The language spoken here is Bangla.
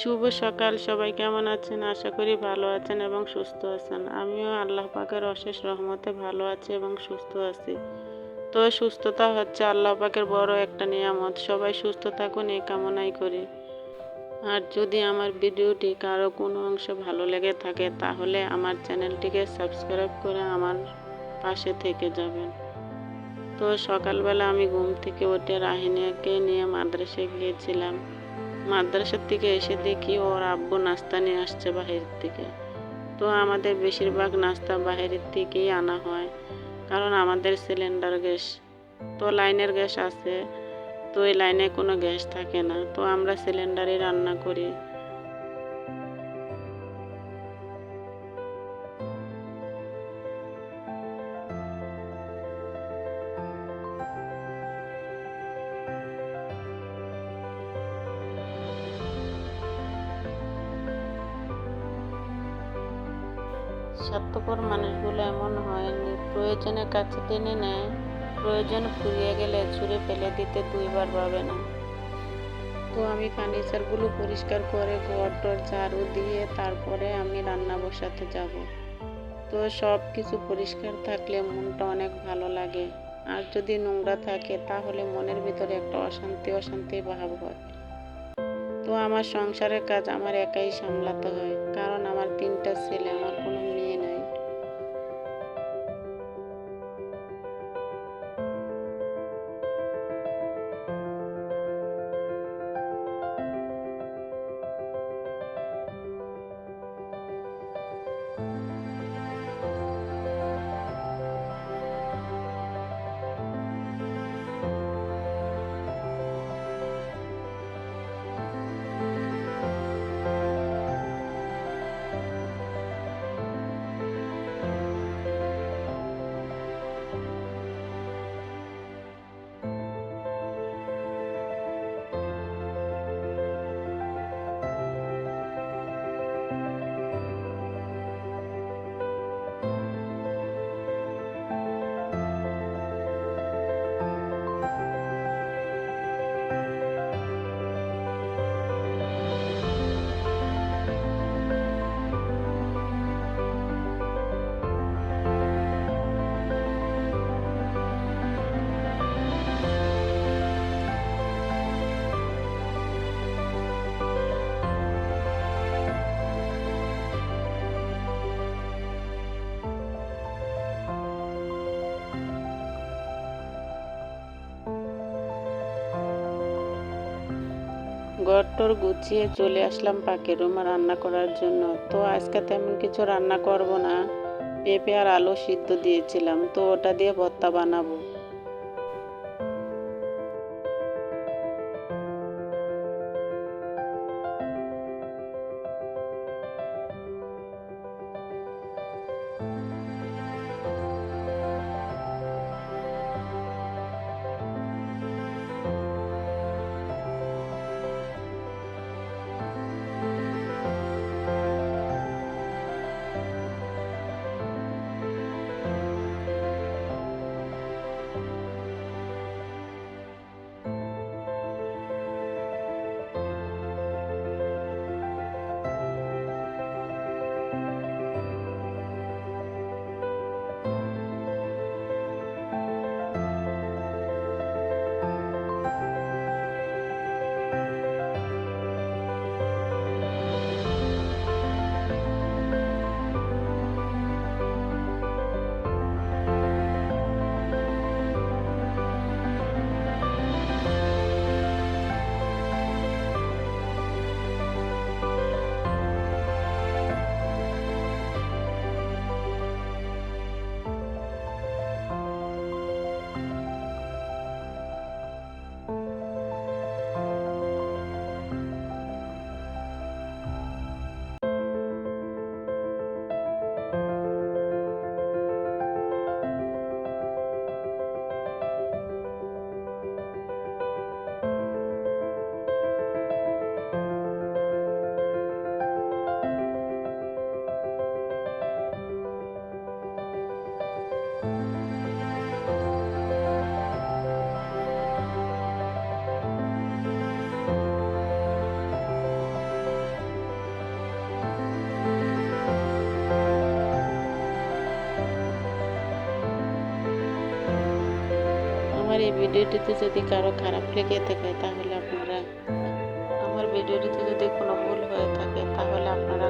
শুভ সকাল, সবাই কেমন আছেন? আশা করি ভালো আছেন এবং সুস্থ আছেন। আমিও আল্লাহ পাকের অশেষ রহমতে ভালো আছি এবং সুস্থ আছি। তো সুস্থতা হচ্ছে আল্লাহ পাকের বড় একটা নিয়ামত। সবাই সুস্থ থাকুন, এই কামনাই করি। আর যদি আমার ভিডিওটি কারও কোনো অংশে ভালো লেগে থাকে, তাহলে আমার চ্যানেলটিকে সাবস্ক্রাইব করে আমার পাশে থেকে যাবেন। তো সকালবেলা আমি ঘুম থেকে উঠে রাহিনীকে নিয়ে মাদ্রাসায় গিয়েছিলাম। মাদ্রাসার থেকে এসে দেখি ওর আব্বু নাস্তা নিয়ে আসছে বাহিরের থেকে তো আমাদের বেশিরভাগ নাস্তা বাহিরের থেকেই আনা হয়, কারণ আমাদের সিলিন্ডার গ্যাস। তো লাইনের গ্যাস আছে তো এই লাইনে কোনো গ্যাস থাকে না। তো আমরা সিলিন্ডারে রান্না করি। স্বার্থপর মানুষগুলো এমন হয় প্রয়োজনে কাছে টেনে নেয়। প্রয়োজন, ফুরিয়ে গেলে ছুঁড়ে ফেলে দিতে দুইবার ভাবে না। তো আমি ফার্নিচারগুলো পরিষ্কার করে ঘর টর ঝাড়ু দিয়ে তারপরে আমি রান্না বসাতে যাব। তো সব কিছু পরিষ্কার থাকলে মনটা অনেক ভালো লাগে। আর যদি নোংরা থাকে, তাহলে মনের ভিতরে একটা অশান্তি অশান্তি ভাব হয়। তো আমার সংসারের কাজ আমার একাই সামলাতে হয়, কারণ আমার তিনটা ছেলে, আমার কোনো টর গুছিয়ে চলে আসলাম পাকে রুমে রান্না করার জন্য। তো আজকে তেমন কিছু রান্না করব না। পেঁপে আর আলু সিদ্ধ দিয়েছিলাম, তো ওটা দিয়ে ভর্তা বানাবো। আমার এই ভিডিওটিতে যদি কারও খারাপ লেগে থাকে, তাহলে আপনারা আমার ভিডিওটিতে যদি কোনো ভুল হয়ে থাকে, তাহলে আপনারা